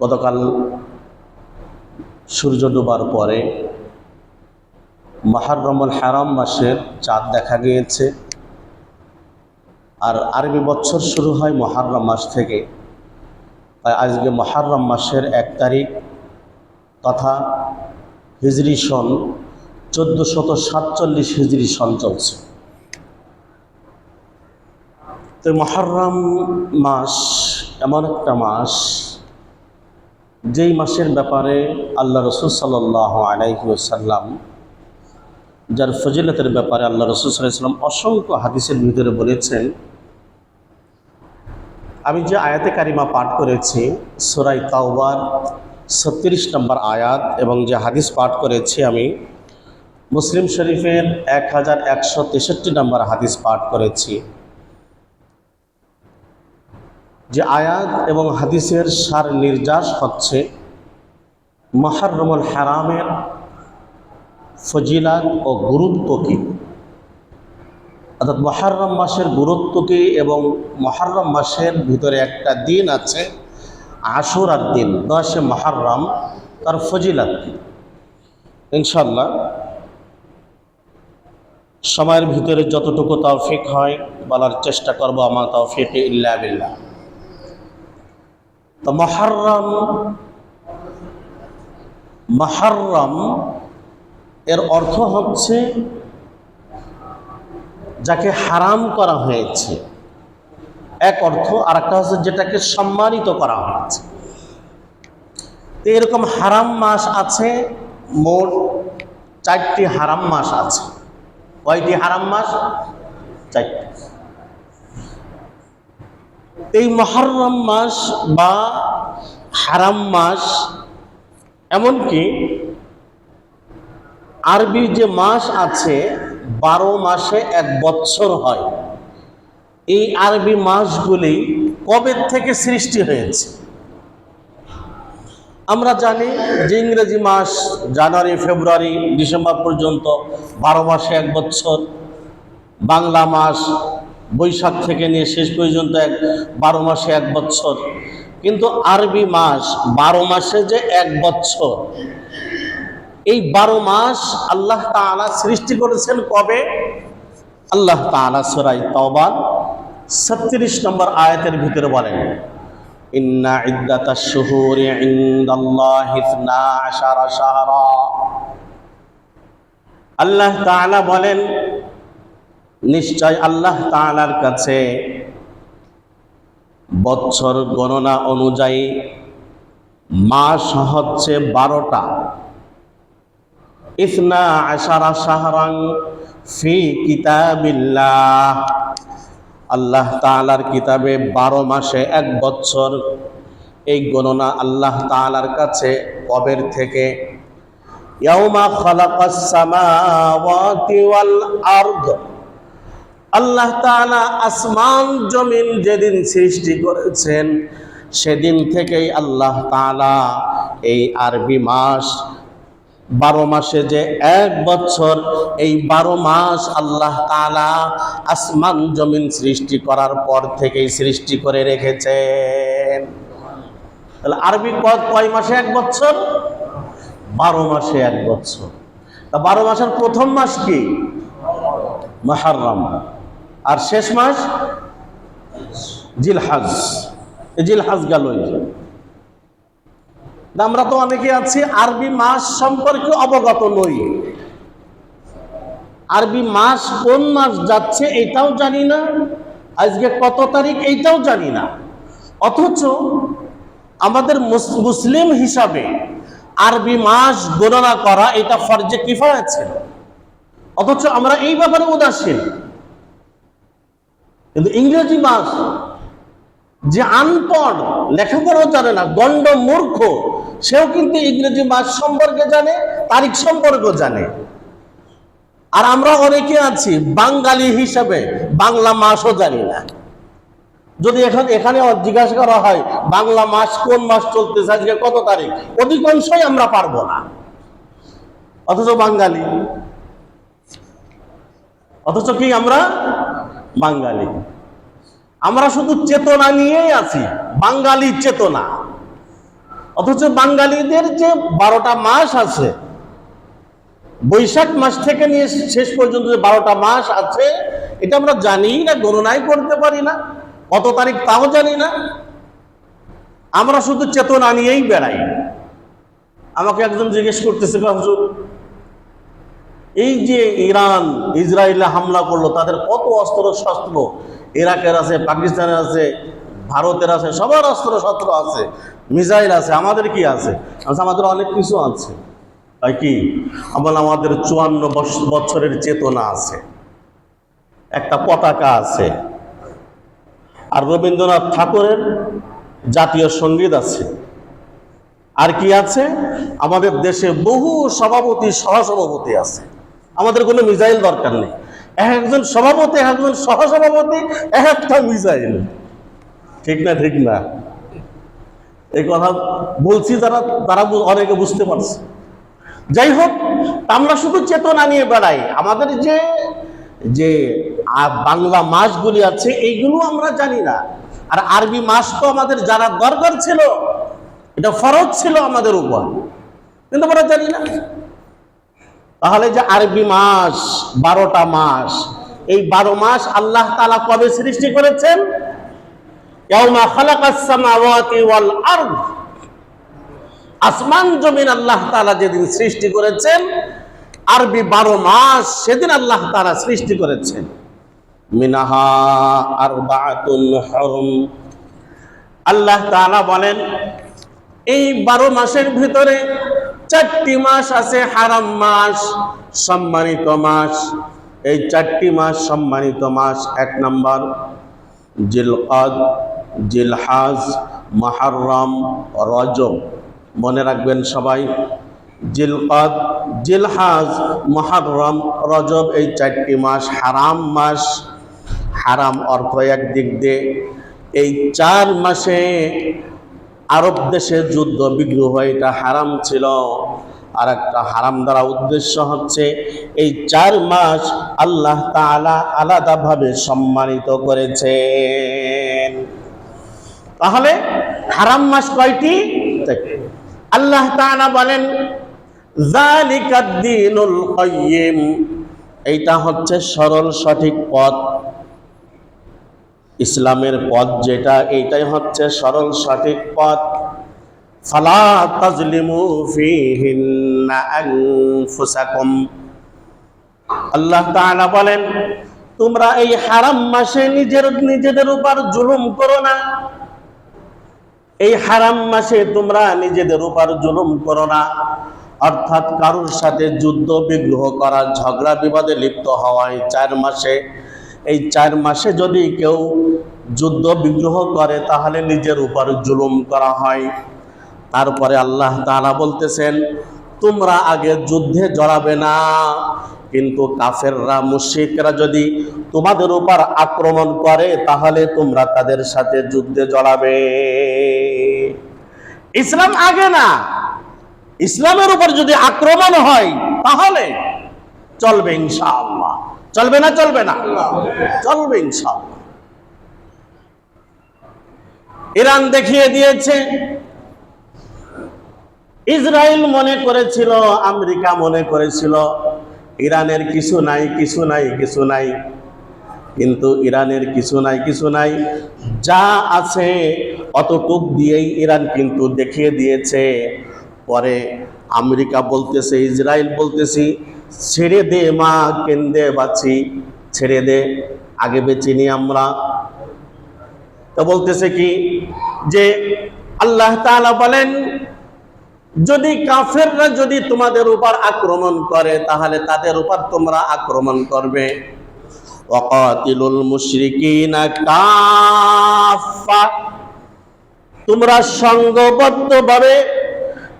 গতকাল সূর্য ডোবার পরে মাহারমল হারাম মাসের চাঁদ দেখা গিয়েছে। আর আরবি বছর শুরু হয় মহারম মাস থেকে। তাই আজকে মহারম মাসের এক তারিখ তথা হিজরি সন চোদ্দোশত সাতচল্লিশ হিজরি সন চলছে। তো মহারম মাস এমন একটা মাস যেই মাসের ব্যাপারে আল্লাহ রসুল সাল্লাহ আলাইসাল্লাম যার ফজিলতের ব্যাপারে আল্লাহ রসুল সাল্লাম অসংখ্য হাদিসের ভিতরে বলেছেন, আমি যে আয়াতে কারিমা পাঠ করেছি সোরাই তাওবার ছত্রিশ নম্বর আয়াত এবং যে হাদিস পাঠ করেছি আমি, মুসলিম শরীফের এক হাজার একশো তেষট্টি নম্বর হাদিস পাঠ করেছি। যে আয়াত এবং হাদিসের সার নির্যাস হচ্ছে মহারমল হারামের ফজিলাত ও গুরুত্ব কী অর্থাৎ মহারম মাসের গুরুত্ব কী এবং মহারম মাসের ভিতরে একটা দিন আছে, আশুরার দিন, দশে মহারম, তার ফজিলাত কী? ইনশাল্লাহ সময়ের ভিতরে যতটুকু তৌফিক হয় বলার চেষ্টা করব আমার তৌফিক ইল্লা বিল্লাহ। তো মহারম মহারম এর অর্থ হচ্ছে যাকে হারাম করা হয়েছে। এক অর্থ আর একটা হচ্ছে যেটাকে সম্মানিত করা হয়েছে। তো এরকম হারাম মাস আছে, মোট চারটি হারাম মাস আছে। কয়টি হারাম মাস? চারটি। এই মহারম মাস বা হারাম মাস, এমনকি আরবি যে মাস আছে, বারো মাসে এক বৎসর হয়। এই আরবি মাসগুলি কবে থেকে সৃষ্টি হয়েছে? আমরা জানি যে ইংরেজি মাস জানুয়ারি, ফেব্রুয়ারি, ডিসেম্বর পর্যন্ত বারো মাসে এক বছর বাংলা মাস বৈশাখ থেকে নিয়ে শেষ পর্যন্ত এক বারো মাসে এক বছর কিন্তু আরবি মাস, বারো মাসে যে এক বছর এই বারো মাস আল্লাহ তাআলা সৃষ্টি করেছেন কবে? আল্লাহ তাআলা সরাই তওবার ছত্রিশ নম্বর আয়াতের ভিতরে বলেন, ইন্না ইদ্দাতা শুহুরি ইনদাল্লাহি ইসনা আশারা শাহরা। আল্লাহ তাআলা বলেন নিশ্চয় আল্লাহ তাআলার কাছে বৎসর গণনা অনুযায়ী মাস হচ্ছে বারোটা। ইসনা আশারা শাহরাং ফি কিতাবিল্লাহ। আল্লাহ তাআলার কিতাবে বারো মাসে এক বছর এই গণনা আল্লাহ তাআলার কাছে কবের থেকে? ইয়াউমা খালাকাস সামাওয়াতি ওয়াল আরদ। আল্লাহ তাআলা আসমান, জমিন যেদিন সৃষ্টি করেছেন, সেদিন থেকেই আল্লাহ তাআলা এই আরবি মাস, বারো মাসে যে এক বছর, এই বারো মাস আল্লাহ তালা আসমান, জমিন সৃষ্টি করার পর থেকেই সৃষ্টি করে রেখেছেন। তাহলে আরবি কয় মাসে এক বছর? বারো মাসে এক বছর। তা বারো মাসের প্রথম মাস কি? মাহারম। আর শেষ মাস জিলহাজ। জিলহাজ গেল আমরা তো অনেকে আছি, আরবি মাস সম্পর্কে অবগত নই। আরবি মাস কোন মাস যাচ্ছে এটাও জানি না, আজকে কত তারিখ এইটাও জানি না। অথচ আমাদের মুসলিম হিসাবে আরবি মাস গণনা করা এটা ফরজে কিফায়া ছিল। অথচ আমরা এই ব্যাপারে উদাসীন। কিন্তু ইংরেজি মাস যে আনপড় লেখাপড়াও জানে না গণ্ড মূর্খ, সেও কিন্তু ইংরেজি মাস সম্পর্কে জানে, তারিখ সম্পর্কেও জানে। আর আমরা অনেকে আছি, বাঙালি হিসাবে বাংলা মাসও জানি না। যদি এখন এখানে জিজ্ঞাসা করা হয়, বাংলা মাস কোন মাস চলতেছে, আজকে কত তারিখ? অধিকাংশই আমরা পারব না। অথচ বাঙালি। অথচ কি আমরা বাঙালি। আমরা শুধু চেতনা নিয়েই আছি, বাঙালি চেতনা। অথচ বাঙালিদের যে বারোটা মাস আছে, বৈশাখ মাস থেকে নিয়ে শেষ পর্যন্ত যে বারোটা মাস আছে, এটা আমরা জানি না, গণনাই করতে পারি না, কত তারিখ তাও জানি না। আমরা শুধু চেতনা নিয়েই বেড়াই। আমাকে একজন জিজ্ঞেস করতেছে হুজুর এই যে ইরান ইসরায়েলে হামলা করল তাদের কত অস্ত্র শস্ত্র? ইরাকের আছে পাকিস্তানের আছে ভারতের আছে সবার অস্ত্র শস্ত্র আছে মিসাইল আছে আমাদের কি আছে? আচ্ছা, আমাদের অনেক কিছু আছে। তাই কি? আমার আমাদের চুয়ান্ন বছ- বছরের চেতনা আছে। একটা পতাকা আছে। আর রবীন্দ্রনাথ ঠাকুরের জাতীয় সংগীত আছে। আর কি আছে? আমাদের দেশে বহু সভাপতি সহসভাপতি আছে। আমাদের কোনো মিসাইল দরকার নেই। এক একজন সভাপতি, এক একজন সহসভাপতি, এক একটা মিসাইল ঠিক না ঠিক না? এই কথা বলছি যারা, তারা অনেকে বুঝতে পারছে। যাই হোক আমরা শুধু চেতনা নিয়ে বেড়াই। আমাদের যে যে বাংলা মাসগুলি আছে, এইগুলো আমরা জানি না। আর আরবি মাস তো আমাদের যারা দরকার ছিল, এটা ফরজ ছিল আমাদের উপর। কিন্তু আমরা জানি না। তাহলে যে আরবি মাস, বারোটা মাস, এই বারো মাস আল্লাহ তালা কবে সৃষ্টি করেছেন? আসমান, জমিন আল্লাহ তালা যেদিন সৃষ্টি করেছেন, আরবি বারো মাস সেদিন আল্লাহ তাআলা সৃষ্টি করেছেন। মিনাহা আরবাআতুন হুরুম। আল্লাহ তাআলা বলেন, এই বারো মাসের ভিতরে চারটি মাস আছে হারাম মাস, সম্মানিত মাস। এই চারটি মাস সম্মানিত মাস, এক নম্বর, জিলকাদ, জিলহাজ, মাহারম, রজব। মনে রাখবেন সবাই, জিলকাদ, জিলহাজ, মহারম, রজব এই চারটি মাস হারাম মাস। হারাম অর্থ এক দিক দিয়ে। এই চার মাসে আরব দেশে যুদ্ধ, বিগ্রহ, এটা হারাম ছিল। আর একটা হারাম দ্বারা উদ্দেশ্য হচ্ছে, এই চার মাস আল্লাহ তাআলা আলাদাভাবে সম্মানিত করেছেন। তাহলে হারাম মাস কয়টি? আল্লাহ তাআলা বলেন জালিকাদ দ্বীনুল কাইয়্যিম এইটা হচ্ছে সরল সঠিক পথ। ইসলামের পথ যেটা, এইটাই হচ্ছে সরল সঠিক পথ। ফালা তাজলিমু ফিহিন্না আল্লাহ তাআলা বলেন, তোমরা এই হারাম মাসে নিজের, নিজেদের উপর জুলুম করো না। এই হারাম মাসে তোমরা নিজেদের উপর জুলুম করো না। অর্থাৎ কারোর সাথে যুদ্ধ, বিগ্রহ করা, ঝগড়া, বিবাদে লিপ্ত হওয়ায় চার মাসে এই চার মাসে যদি কেউ যুদ্ধ বিগ্রহ করে, তাহলে নিজের উপর জুলুম করা হয়। তারপরে আল্লাহ তাআলা বলতেছেন, তোমরা আগে যুদ্ধে জড়াবে না, কিন্তু কাফেররা, মুশরিকরা যদি তোমাদের উপর আক্রমণ করে, তাহলে তোমরা তাদের সাথে যুদ্ধে জড়াবে। ইসলাম আগে না। ইসলামের উপর যদি আক্রমণ হয়, তাহলে চলবে ইনশাআল্লাহ। চলবে না চলবে না। চলবে ইরান দেখিয়ে দিয়েছে, ইসরায়েল মনে করেছিল, আমেরিকা মনে করেছিল, ইরানের কিছু নাই কিছু নাই কিছু নাই। কিন্তু ইরানের কিছু নাই কিছু নাই। যা আছে অতটুক দিয়েই ইরান কিন্তু দেখিয়ে দিয়েছে। পরে আমেরিকা বলতেছে, ইসরায়েল বলতেছি ছেড়ে দে মা, কেন্দে বাঁচি, ছেড়ে দে, আগে বেঁচে নি আমরা। তো বলতেছে কি যে আল্লাহ তাআলা বলেন, যদি কাফেররা যদি তোমাদের উপর আক্রমণ করে, তাহলে তাদের উপর তোমরা আক্রমণ করবে। ওয়াকাতিলুল মুশরিকিনা কাফা তোমরা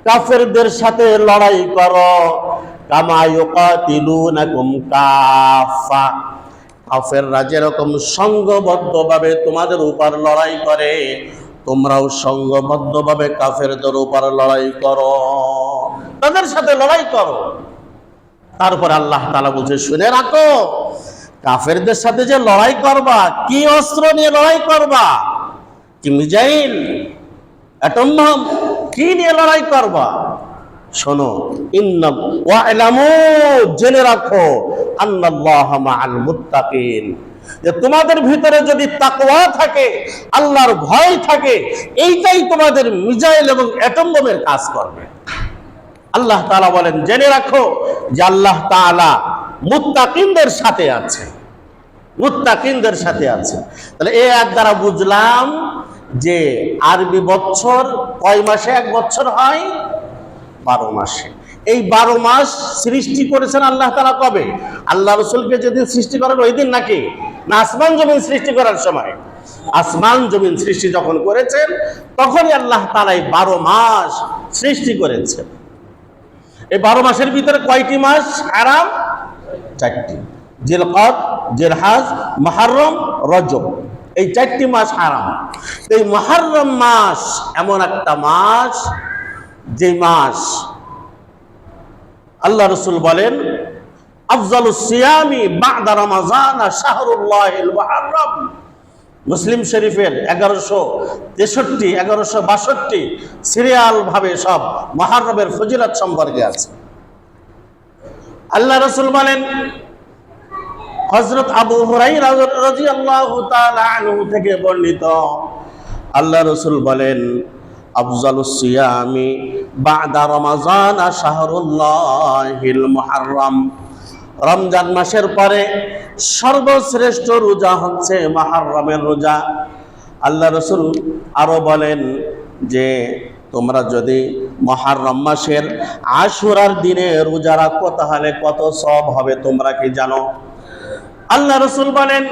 কাফেরদের সাথে লড়াই করো। কামা ইউকাতিলুনাকুম কাফা কাফেররা যেরকম সংঘবদ্ধভাবে তোমাদের উপর লড়াই করে, তোমরাও সংঘবদ্ধভাবে কাফেরদের উপর লড়াই করো, তাদের সাথে লড়াই করো। তারপর আল্লাহ তাআলা বলছে, শুনে রাখো, কাফেরদের সাথে যে লড়াই করবা, কি অস্ত্র নিয়ে লড়াই করবা? কি মিজাইল অ্যাটম কি নিয়ে লড়াই করবা? শোনো জেনে রাখো যে তোমাদের ভিতরে যদি তাকওয়া থাকে, আল্লাহর ভয় থাকে, এইটাই তোমাদের মিজাইল এবং অ্যাটম বোমের কাজ করবে। আল্লাহ তাআলা বলেন, জেনে রাখো যে আল্লাহ তাআলা মুত্তাকিনদের সাথে আছে। মুত্তাকিনদের সাথে আছে। তাহলে এই এক দ্বারা বুঝলাম যে আরবি বছর কয় মাসে এক বছর হয়? বারো মাসে। এই বারো মাস সৃষ্টি করেছেন আল্লাহ তালা কবে? আল্লাহ রসুলকে যেদিন সৃষ্টি করেন ওই দিন নাকি? না আসমান জমিন সৃষ্টি করার সময়? আসমান জমিন সৃষ্টি যখন করেছেন, তখনই আল্লাহ তালা এই বারো মাস সৃষ্টি করেছেন। এই বারো মাসের ভিতরে কয়টি মাস? আরাম চারটি। জিলকদ, জেলহাজ, মহারম, রজব। এই চারটি মাস হারাম। এই মহারম মাস এমন একটা মাস যে মাস আল্লাহ রসুল বলেন মুসলিম শরীফের এগারোশো তেষট্টি, এগারোশো বাষট্টি সিরিয়াল ভাবে সব মহারবের ফজিলত সম্পর্কে আছে। আল্লাহ রসুল বলেন হজরত আবু হুরাই রাজি আল্লাহ থেকে বর্ণিত। আল্লাহ রসুল বলেন আফজালুসিয়ামি বাদা রমাজান শাহরুল্লাহিল মুহাররম। রমজান মাসের পরে সর্বশ্রেষ্ঠ রোজা হচ্ছে মাহারমের রোজা। আল্লাহ রসুল আরও বলেন যে, তোমরা যদি মহারম মাসের আশুরার দিনে রোজা রাখো, তাহলে কত সব হবে তোমরা কি জানো? আল্লাহ রসুল বলেন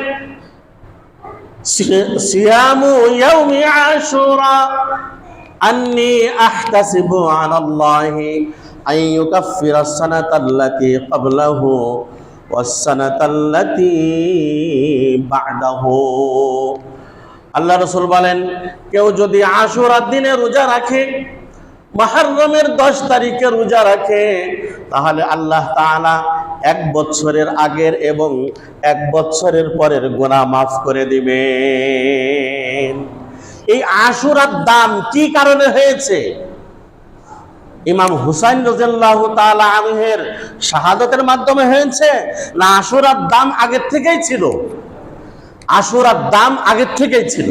সিয়ামু ইয়াউমি আশুরা। আন্নি আহতাসিবু আলাল্লাহি আন ইউকাফিরা সানাতা আল্লাতী ক্বাবলাহু ওয়াস-সানাতা আল্লাতী বা'দাহু। আল্লাহ রসুল বলেন, কেউ যদি আশুরার দিনে রোজা রাখে, মহারমের দশ তারিখে রোজা রাখে, তাহলে আল্লাহ তাআলা এক বছরের আগের এবং এক বছরের পরের গোনা মাফ করে দিবেন। এই আশুরার দাম কি কারণে হয়েছে? ইমাম হুসাইন রাজিয়াল্লাহু তাআলা আনহের শাহাদাতের মাধ্যমে হয়েছে না আশুরার দাম আগের থেকেই ছিল? আশুরার দাম আগের থেকেই ছিল।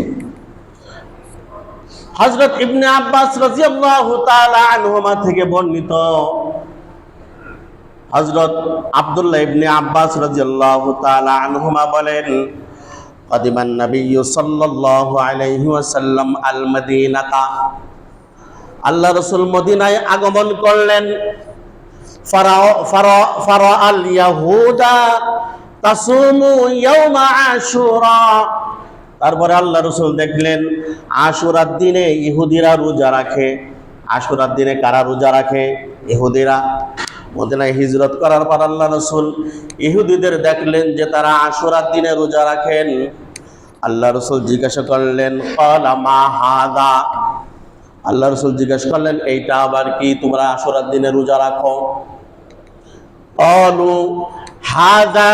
হজরত ইবনে আব্বাস রাজিয়াল্লাহু তাআলা আনহুমা থেকে বর্ণিত হজরত আব্দুল্লাহ ইবনে আব্বাস রাদিয়াল্লাহু তাআলা আনহুমা বলেন قدم النبي صلى الله عليه وسلم المدينة আল্লাহ রসুল মদিনায় আগমন করলেন ফারাও ফারা ফারা আল ইয়াহুদা তাসুমু ইয়াউমা আশুরা তারপরে আল্লাহ রসুল দেখলেন আশুরার দিনে ইহুদিরা রোজা রাখে আশুরার দিনে কারা রোজা রাখে ইহুদিরা মদিনায় হিজরত করার পর আল্লাহ রসুল ইহুদিদের দেখলেন যে তারা আশুরার দিনে রোজা রাখেন। আল্লাহ রসুল জিজ্ঞাসা করলেন মা আল্লাহ রসুল জিজ্ঞাসা করলেন, এইটা আবার কি? তোমরা আশুরার দিনে রোজা রাখো? অলু হাদা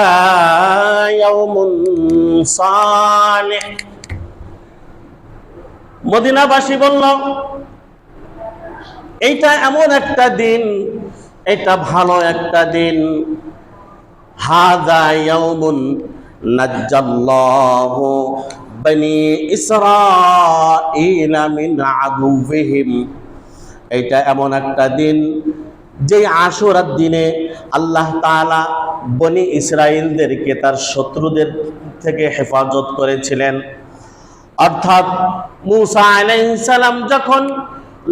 মদিনাবাসী বলল, এইটা এমন একটা দিন এটা ভালো একটা দিন। হাদা ইয়াউমুন নাজ্জাল্লাহু বনি ইসরাঈলা মিন আদুবিহিম এটা এমন একটা দিন যে আশুরার দিনে আল্লাহ তাআলা বনি ইসরায়েলদেরকে তার শত্রুদের থেকে হেফাজত করেছিলেন। অর্থাৎ মুসা আলাইহিস সালাম যখন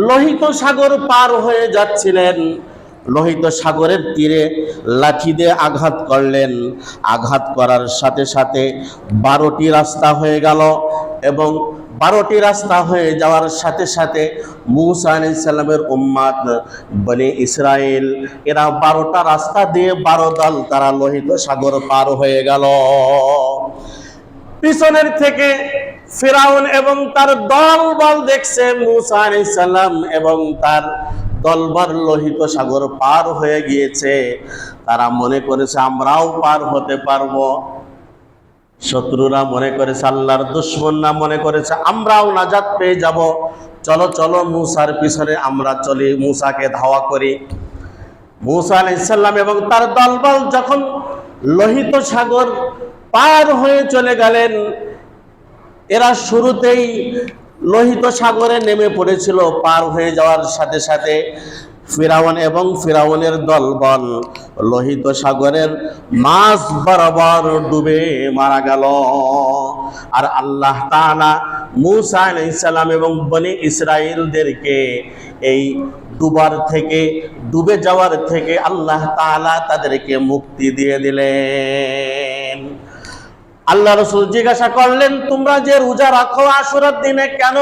লোহিত সাগর পার হয়ে যাচ্ছিলেন লোহিত সাগরের তীরে লাঠি দিয়ে আঘাত করলেন। আঘাত করার সাথে সাথে বারোটি রাস্তা হয়ে গেল এবং বারোটি রাস্তা হয়ে যাওয়ার সাথে সাথে মুসা আলাইসাল্লামের উম্মাদ বনে ইসরায়েল এরা বারোটা রাস্তা দিয়ে বারো দল তারা লোহিত সাগর পার হয়ে গেল। পিছনের থেকে ফেরাউন এবং তার দল বল দেখছে মুসা আলাইসাল্লাম এবং তার দলবার লোহিত সাগর পার হয়ে গিয়েছে। তারা মনে করেছে, আমরাও পার হতে পারব। শত্রুরা মনে করেছে, আল্লাহর দুশ্মনরা মনে করেছে, আমরাও নাজাত পেয়ে যাব। চলো চলো মুসার পিছনে আমরা চলি, মুসাকে ধাওয়া করি। মুসা আলাইসাল্লাম এবং তার দলবল যখন লোহিত সাগর পার হয়ে চলে গেলেন, এরা শুরুতেই লোহিত সাগরে নেমে পড়েছিল, পার হয়ে যাওয়ার সাথে সাথে ফিরাউন এবং ফিরাউনের দলবল লোহিত সাগরের মাছ বরাবর ডুবে মারা গেল। আর আল্লাহ তাআলা মুসা আলাইসাল্লাম এবং বনি ইসরায়েলদেরকে এই ডুবার থেকে, ডুবে যাওয়ার থেকে আল্লাহ তাআলা তাদেরকে মুক্তি দিয়ে দিলেন। আল্লাহ রসুল জিজ্ঞাসা করলেন, তোমরা যে রোজা রাখো আশুরার দিনে কেন?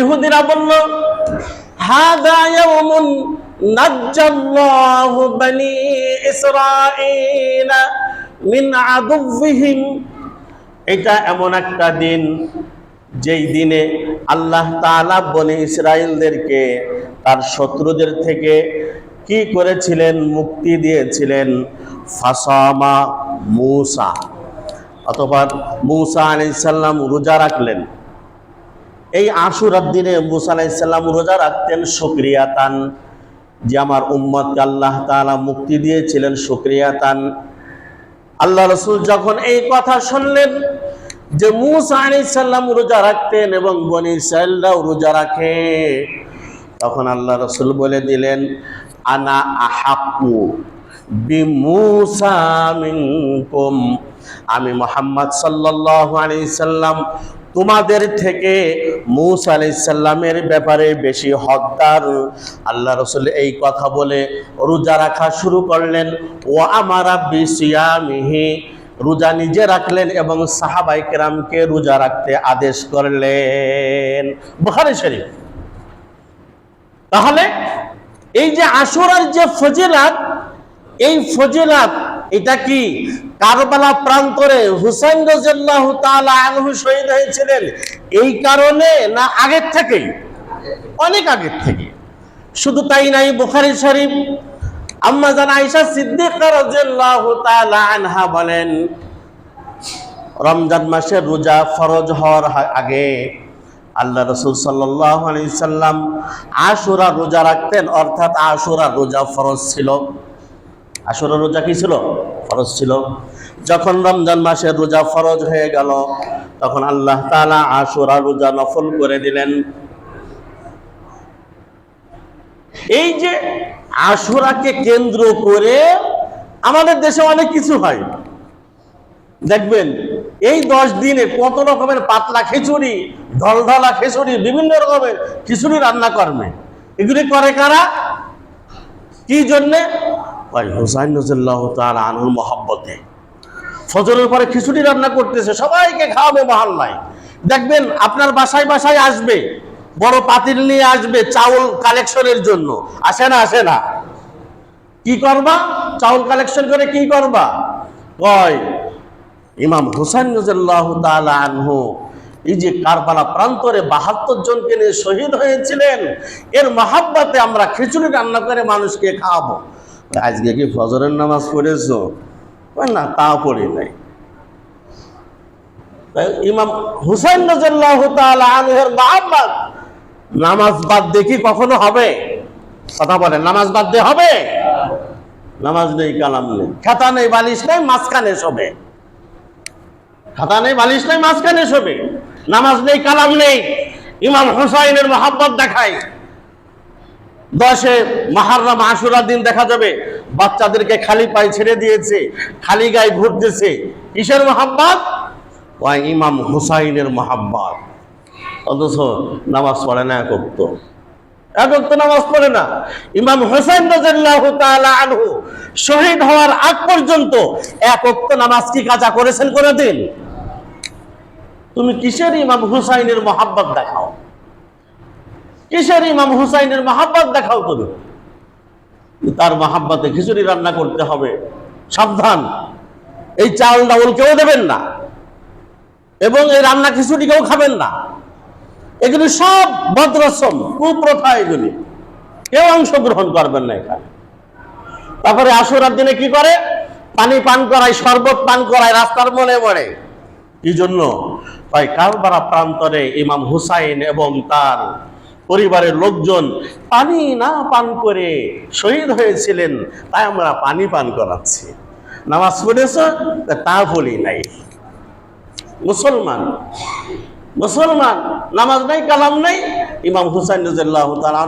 ইহুদিরা বলল, হাদা ইয়াউমুন নাজ্জাল্লাহু বানি ইসরাঈলা মিন এটা এমন একটা দিন, যেই দিনে আল্লাহ তাআলা বনি ইসরায়েলদেরকে তার শত্রুদের থেকে কি করেছিলেন? মুক্তি দিয়েছিলেন। ফাসামা মূসা, অথবা মূসা আলাইসাল্লাম রোজা রাখলেন। এই আশুরার দিনে মুসা আলাইসাল্লাম রোজা রাখতেন শুক্রিয়াতান যে আমার উম্মতকে আল্লাহ তাআলা মুক্তি দিয়েছিলেন শুক্রিয়াতান আল্লাহ রসুল যখন এই কথা শুনলেন যে মুসা আলাইসাল্লাম রোজা রাখতেন এবং বনি ইসরায়েলরাও রোজা রাখে, তখন আল্লাহ রসুল বলে দিলেন, আনা আহাকু বিমুসা মিনকুম। আমি মোহাম্মদ সাল্লাল্লাহু আলাইহি সাল্লাম, তোমাদের থেকে মুসা আলাইহিস সাল্লামের ব্যাপারে বেশি হকদার। আল্লাহ রসুল এই কথা বলে রোজা রাখা শুরু করলেন। ও আমারা বিসিয়ামিহি, রোজা নিজে রাখলেন এবং সাহাবাই কেরামকে রোজা রাখতে আদেশ করলেন। বুখারী শরীফ। তাহলে এই যে আশুরার যে ফজিলাত এই ফজিলাত, এটা কি? কারবালা প্রান্তরে হুসাইন রাদিয়াল্লাহু তাআলা আনহু শহীদ হয়েছিলেন। এই কারণে না আগের থেকেই? অনেক আগের থেকে শুধু তাই নাই, বুখারী শরীফ। আম্মা জান আয়েশা সিদ্দিকা রাদিয়াল্লাহু তাআলা আনহা বলেন, রমজান মাসের রোজা ফরজ হওয়ার আগে। আল্লাহ রসুল সাল্লাহ আলি সাল্লাম আশুরা রোজা রাখতেন, অর্থাৎ আশুরা রোজা ফরজ ছিল। আশুরা রোজা কি ছিল? ফরজ ছিল। যখন রমজান মাসের রোজা ফরজ হয়ে গেল, তখন আল্লাহ তালা আশুরা রোজা নফল করে দিলেন। এই যে আশুরাকে কেন্দ্র করে আমাদের দেশে অনেক কিছু হয়। দেখবেন, এই দশ দিনে কত রকমের পাতলা খিচুড়ি, ঢলঢলা খিচুড়ি, বিভিন্ন রকমের খিচুড়ি রান্না করবে এগুলি করে কারা? কি জন্যে? ভাই হুসাইন নজুল্লাহ তার আনুর মহাব্বতে। ফজরের পরে খিচুড়ি রান্না করতেছে, সবাইকে খাওয়াবে মহল্লায়। দেখবেন আপনার বাসায় বাসায় আসবে, বড় পাতিল নিয়ে আসবে চাউল কালেকশনের জন্য। আসে না আসে না। কি করবা? চাউল কালেকশন করে কি করবা? কয়, ইমাম হুসাইন রাদিয়াল্লাহ তাআলা আনহু এই যে কারবালা প্রান্তরে বাহাত্তর জনকে নিয়ে শহীদ হয়েছিলেন, এর মহাব্বাতে আমরা খিচুড়ি রান্না করে মানুষকে খাওয়াবো। আজকে কি ফজরের নামাজ পড়েছো? না তা পড়ি নাই। ইমাম হুসাইন রাদিয়াল্লাহু তাআলা আনহুর মহাব্বত, নামাজ বাদ দিয়ে কি কখনো হবে? কথা বলেন, নামাজ বাদ দিয়ে হবে? নামাজ নেই, কালাম নেই। খাতা নেই, বালিশ নেই, মাঝখানে শোবে। খাতা নেই, বালিশ নেই, মাঝখানে শোবে। নামাজ নেই, কালাম নেই। ইমাম হুসাইনের মহাব্বত দেখায়। দশে মাহাররাম আশুরা দিন দেখা যাবে। বাচ্চাদেরকে খালি পায়ে ছেড়ে দিয়েছে, খালি গায়ে ঘুরতেছে কিসের ওই ইমাম হুসাইনের মহাব্বত। অথচ নামাজ পড়ে না অক্ত এক অক্ত নামাজ পড়ে না। ইমাম হোসেন আনহু শহীদ হওয়ার আগ পর্যন্ত এক অক্ত নামাজ কি কাজা করেছেন কোনোদিন? তুমি কিসের ইমাম হুসাইনের মহাব্বত দেখাও? কিসের ইমাম হুসাইনের মাহাব্বাত দেখাও তুমি তার মহাব্বতে খিচুড়ি রান্না করতে হবে। সাবধান। এই চাল ডাউল কেউ দেবেন না। এবং এই রান্না খিচুড়ি কেউ খাবেন না। এগুলি সব ভদ্রাশ্রম কুপ্রথা এগুলি। কেউ অংশগ্রহণ করবেন না এখানে। তারপরে আশুরার দিনে কি করে? পানি পান করায়, শরবত পান করায়, রাস্তার মনে মনে কি জন্য? তাই কারবারা প্রান্তরে ইমাম হুসাইন এবং তার পরিবারের লোকজন পানি না পান করে শহীদ হয়েছিলেন, তাই আমরা পানি পান করাচ্ছি। নামাজ পড়েছ, তা বলি নাই। মুসলমান মুসলমান, নামাজ নাই, কালাম নাই। ইমাম হুসাইন রাজিয়াল্লাহ তাআলা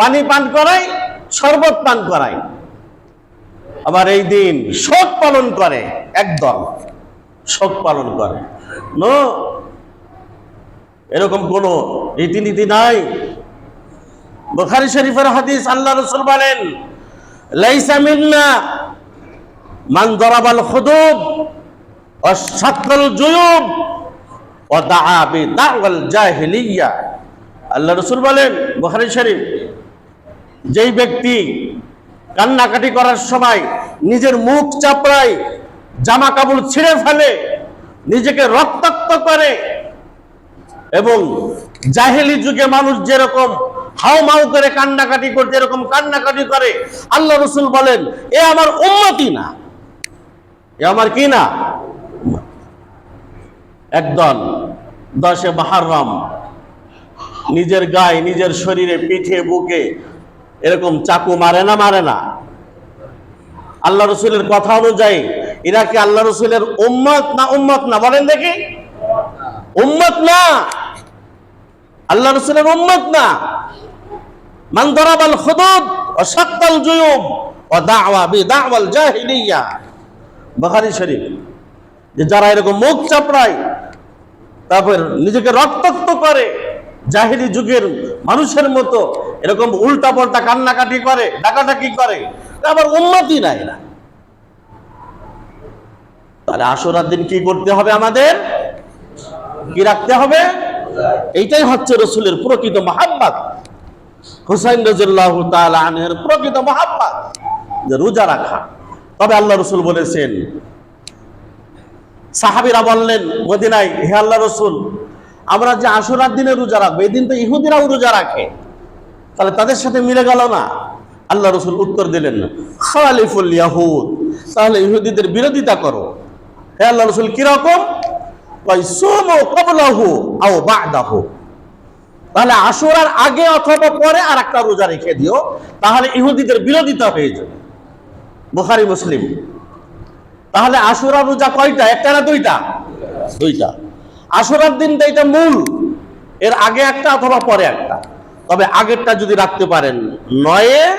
পানি পান করাই, শরবত পান করাই। আবার এই দিন শোক পালন করে একদল শোক পালন করে। এরকম কোন রীতিনীতি নাই। বুখারী শরীফের হাদিস আল্লাহ রাসূল বলেন, লাইসা মিন্না মান দরাবাল খুদুব শাক্কাল জুয়ুব ওয়া দাআ বিদাওয়াল জাহিলিয়া। আল্লাহ রাসূল বলেন, বুখারী শরীফ, যেই ব্যক্তি কান্নাকাটি করার সময় নিজের মুখ চাপড়ায় জামা কাপড় ছিঁড়ে ফেলে, নিজেকে রক্তাক্ত করে এবং জাহেলি যুগে মানুষ যেরকম হাও মাও করে কান্নাকাটি করে, যেরকম কান্নাকাটি করে, আল্লাহ রসুল বলেন, এ আমার উন্নতি না। এ আমার কি না? একদল দশে বাহারম, নিজের গায়ে, নিজের শরীরে, পিঠে, বুকে, এরকম চাকু মারে না মারে না। আল্লাহ রসুলের কথা অনুযায়ী, এরা কি আল্লাহ রসুলের উম্মত না উম্মত না? বলেন দেখি। উম্মত না। আল্লাহ রসুলের উম্মত না। মান দরাবাল খুদুদ ও শাক্কাল জুয়ুব ও দাওয়া বি দাওয়াল জাহিলিয়া। বুখারী শরীফ। যে যারা এরকম মুখ চাপড়ায়, তারপর নিজেকে রক্তাক্ত করে জাহিরি যুগের মানুষের মতো এরকম উল্টা পাল্টা কান্নাকাটি করে, ডাকাডাকি করে আবার উন্নতি নাই না। তাহলে আসরার দিন কি করতে হবে আমাদের? কি রাখতে হবে? এইটাই হচ্ছে রসুলের প্রকৃত মহাব্বাত হুসাইন রাজিল্লাহ আনহের প্রকৃত মহাব্বাত যে রোজা রাখা। তবে আল্লাহ রসুল বলেছেন, সাহাবিরা বললেন, মদিনায়, হে আল্লাহ রসুল, আমরা যে আশুরার দিনে রোজা রাখব, এই দিন তো ইহুদিরাও রোজা রাখে। তাহলে তাদের সাথে মিলে গেল না? আল্লাহ রসুল উত্তর দিলেন, খালিফুল ইয়াহুদ, তাহলে ইহুদিদের বিরোধিতা করো। হে আল্লাহ রসুল, কীরকম? তাহলে আশুরার আগে অথবা পরে আর একটা রোজা রেখে দিও, তাহলে ইহুদিদের বিরোধিতা হয়ে যাবে। বুখারি, মুসলিম। তাহলে আশুরা রোজা কয়টা? একটা না দুইটা? দুইটা। আশুরার দিনটা এটা মূল। এর আগে একটা অথবা পরে একটা। তবে আগেরটা যদি রাখতে পারেন, নয়ে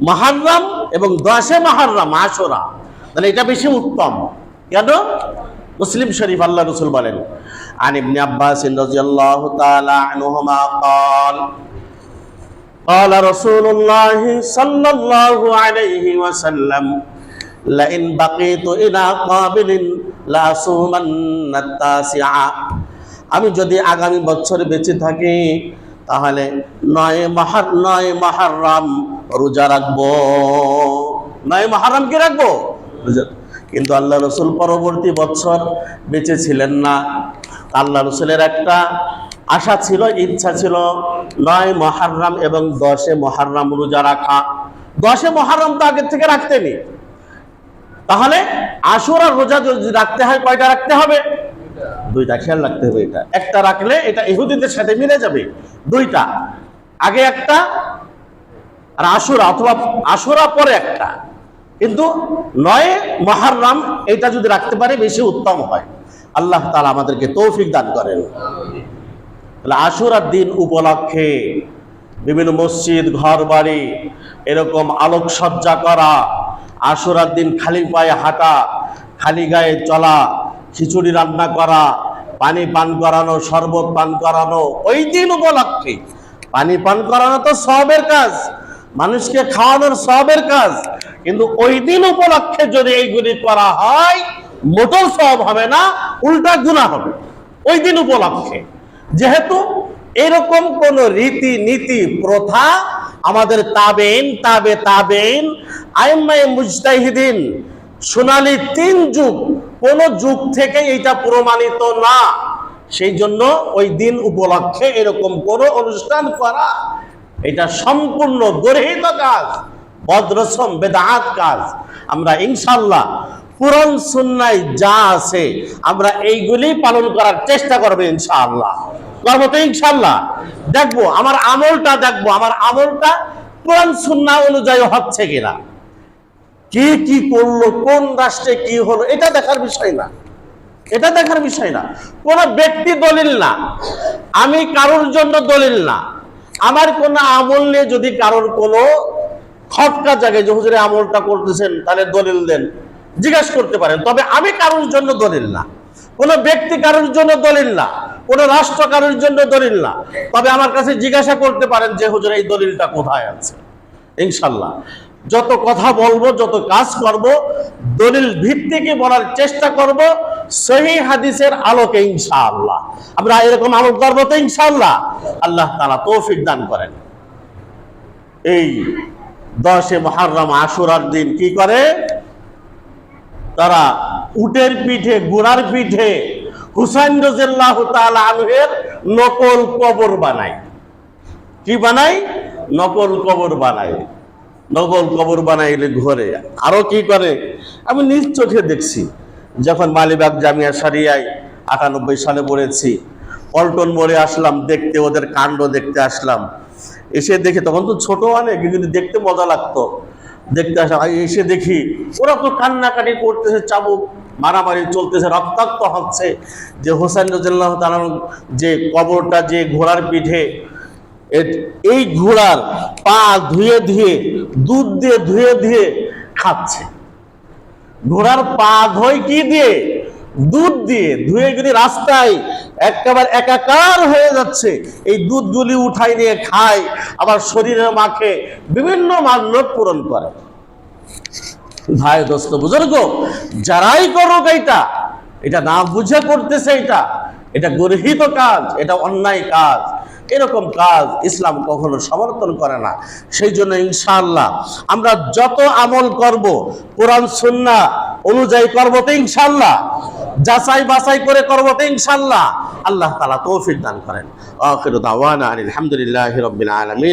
মাহারাম এবং দশে মাহারাম আশুরা। তাহলে এটা বেশি উত্তম। কেন? মুসলিম শরীফ আল্লাহ রসুল বলেন عن ابن عباس رضي الله تعالى عنهما قال قال رسول الله صلى الله عليه وسلم لئن بقيت إلى قابل لأصومن التاسع আমি যদি আগামী বছর বেঁচে থাকি তাহলে নয় মাহার নয় মাহারাম রোজা রাখবো নয় মাহারাম কি রাখবো রোজা কিন্তু আল্লাহ রসুল পরবর্তী বছর বেঁচে ছিলেন না। আল্লাহ রসুলের একটা আশা ছিল, ইচ্ছা ছিল নয় মহারাম এবং দশে মহারাম রোজা রাখা। দশে মহারাম তো আগের থেকে রাখতেনি তাহলে আশুরার রোজা যদি রাখতে হয়, কয়টা রাখতে হবে? দুইটা, খেয়াল রাখতে হবে এটা। একটা রাখলে এটা ইহুদিদের সাথে মিলে যাবে। দুইটা, আগে একটা আর আশুরা, অথবা আশুরা পরে একটা। কিন্তু নয় মহারাম এটা যদি রাখতে পারে, বেশি উত্তম হয়। আল্লাহ তালা আমাদেরকে তৌফিক দান করেন। তাহলে আশুরার দিন উপলক্ষে বিভিন্ন মসজিদ ঘর বাড়ি এরকম আলোকসজ্জা করা, আশুরার দিন খালি পায়ে হাঁটা, খালি গায়ে চলা, খিচুড়ি রান্না করা, পানি পান করানো, শরবত পান করানো, ওই দিন উপলক্ষে। পানি পান করানো তো সবের কাজ। মানুষকে খাওয়ানোর সবের কাজ, কিন্তু ওই দিন উপলক্ষে যদি এইগুলি করা হয়, মোটর সব হবে না, উল্টা গুণা হবে। ওই দিন উপলক্ষে। যেহেতু এরকম কোন রীতি নীতি প্রথা আমাদের তাবেন তাবে তাবেন আইম্মাই মুজতাহিদিন সোনালি তিন যুগ, কোন যুগ থেকে এটা প্রমাণিত না। সেই জন্য ওই দিন উপলক্ষে এরকম কোন অনুষ্ঠান করা এটা সম্পূর্ণ গরহিত কাজ বদ্রসম বেদাত কাজ। আমরা ইনশাল্লাহ পুরান সুন্নায় যা আছে, আমরা এইগুলি পালন করার চেষ্টা করব ইনশাআল্লাহ। করব তো ইনশাআল্লাহ দেখব, আমার আমলটা দেখব, আমার আমলটা পুরান সুন্না অনুযায়ী হচ্ছে কিনা। কি কি করল, কোন রাষ্ট্রে কি হলো, এটা দেখার বিষয় না। এটা দেখার বিষয় না। কোন ব্যক্তি দলিল না। আমি কারোর জন্য দলিল না। আমার কোন আমল নিয়ে যদি কারোর কোনো খটকা জাগে যে হুজুরে আমলটা করতেছেন, তাহলে দলিল দেন। জিজ্ঞাসা করতে পারেন। তবে আমি কারোর জন্য দলিল না। কোন ব্যক্তি কারোর জন্য দলিল না। কোন রাষ্ট্র কারোর জন্য দলিল না। তবে আমার কাছে জিজ্ঞাসা করতে পারেন যে, হুজুর, এই দলিলটা কোথায় আছে? ইনশাল্লাহ যত কথা বলব, যত কাজ করব, দলিল ভিত্তিকে বলার চেষ্টা করব সহি হাদিসের আলোকে ইনশাআল্লাহ। আমরা এরকম আমল করব তো ইনশাআল্লাহ। আল্লাহ তাআলা তৌফিক দান করেন। এই দশে আশুরার দিন কি করে? তারা উটের পিঠে পিঠে হুসাইন রাজিয়াল্লাহু তাআলা আনহুর নকল কবর বানায়। কি বানাই নকল কবর বানায়। নকল কবর বানাইলে ঘরে আরও কি করে? আমি নিজ চোখে দেখছি। যখন মালিবাগ জামিয়া সারিয়ায় আটানব্বই সালে পড়েছি, পল্টন মোড়ে আসলাম, দেখতে ওদের কাণ্ড দেখতে আসলাম। এসে দেখে, তখন তো ছোট অনেক, কিন্তু দেখতে মজা লাগতো। দেখতে আসলাম এসে দেখি, ওরা তো কান্নাকাটি করতেছে, চাবুক, মারামারি চলতেছে, রক্তাক্ত হচ্ছে। যে হোসেন রাজিয়াল্লাহ তাআলার যে কবরটা, যে ঘোড়ার পিঠে এই ঘোড়ার পা ধুয়ে ধুয়ে, দুধ দিয়ে ধুয়ে ধুয়ে খাচ্ছে। ঘোড়ার পা ধোয় কি দিয়ে? দুধ দিয়ে। ধুয়ে গিয়ে রাস্তায় একেবারে একাকার হয়ে যাচ্ছে, এই দুধগুলি উঠাই নিয়ে খায়, আবার শরীরে মাখে বিভিন্ন মান্যত পূরণ করে। ভাই, দোস্ত, বুজুর্গ, যারাই করুক এটা এটা না বুঝে করতেছে এটা এটা গর্হিত কাজ, এটা অন্যায় কাজ। এরকম কাজ ইসলাম কখনো সমর্থন করে না। সেই জন্য ইনশাআল্লাহ আমরা যত আমল করব, কোরআন, সুন্না অনুযায়ী করব তো ইনশাল্লাহ যাচাই বাছাই করে করব তো ইনশাল্লাহ আল্লাহ তালা তৌফিক দান করেন। আলহামদুলিল্লাহ রাব্বিল আলামিন।